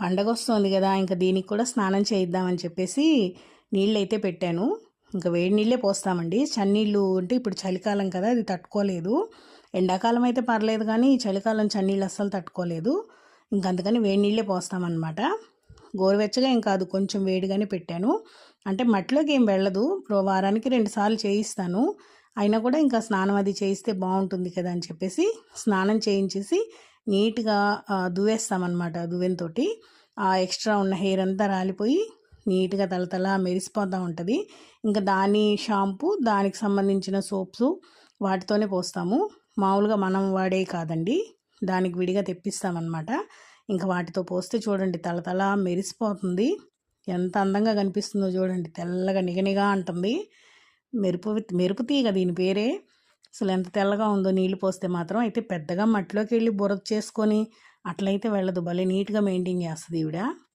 పండగ వస్తుంది కదా ఇంకా దీనికి కూడా స్నానం చేయిద్దామని చెప్పేసి నీళ్ళైతే పెట్టాను. ఇంకా వేడి నీళ్ళే పోస్తామండి. చన్నీళ్ళు అంటే ఇప్పుడు చలికాలం కదా అది తట్టుకోలేదు. ఎండాకాలం అయితే పర్లేదు కానీ చలికాలం చన్నీళ్ళు అస్సలు తట్టుకోలేదు. ఇంక అందుకని వేడి నీళ్ళే పోస్తామన్నమాట. గోరువెచ్చగా ఏం కాదు కొంచెం వేడిగానే పెట్టాను. అంటే మట్టిలోకి ఏం వెళ్ళదు. రో- వారానికి రెండుసార్లు చేయిస్తాను. అయినా కూడా ఇంకా స్నానం అది చేయిస్తే బాగుంటుంది కదా అని చెప్పేసి స్నానం చేయించేసి నీట్గా ఆ, దువ్వేస్తామన్నమాట ఆ ఎక్స్ట్రా ఉన్న హెయిర్ అంతా రాలిపోయి నీట్గా తలతల మెరిసిపోతూ ఉంటుంది. ఇంకా దాని షాంపూ దానికి సంబంధించిన సోప్స్ వాటితోనే పోస్తాము. మామూలుగా మనం వాడే కాదండి. దానికి విడిగా తెప్పిస్తామన్నమాట. ఇంకా వాటితో పోస్తే చూడండి తలతల మెరిసిపోతుంది. ఎంత అందంగా కనిపిస్తుందో చూడండి. తెల్లగా నిగనిగా అంటుంది. మెరుపు మెరుపు తీగ దీని పేరే. అసలు ఎంత తెల్లగా ఉందో నీళ్ళు పోస్తే మాత్రం అయితే పెద్దగా మట్టిలోకి వెళ్ళి బురద చేసుకొని అట్లయితే వెళ్ళదు. భలే నీట్గా మెయింటైన్ చేస్తుంది ఈవిడ.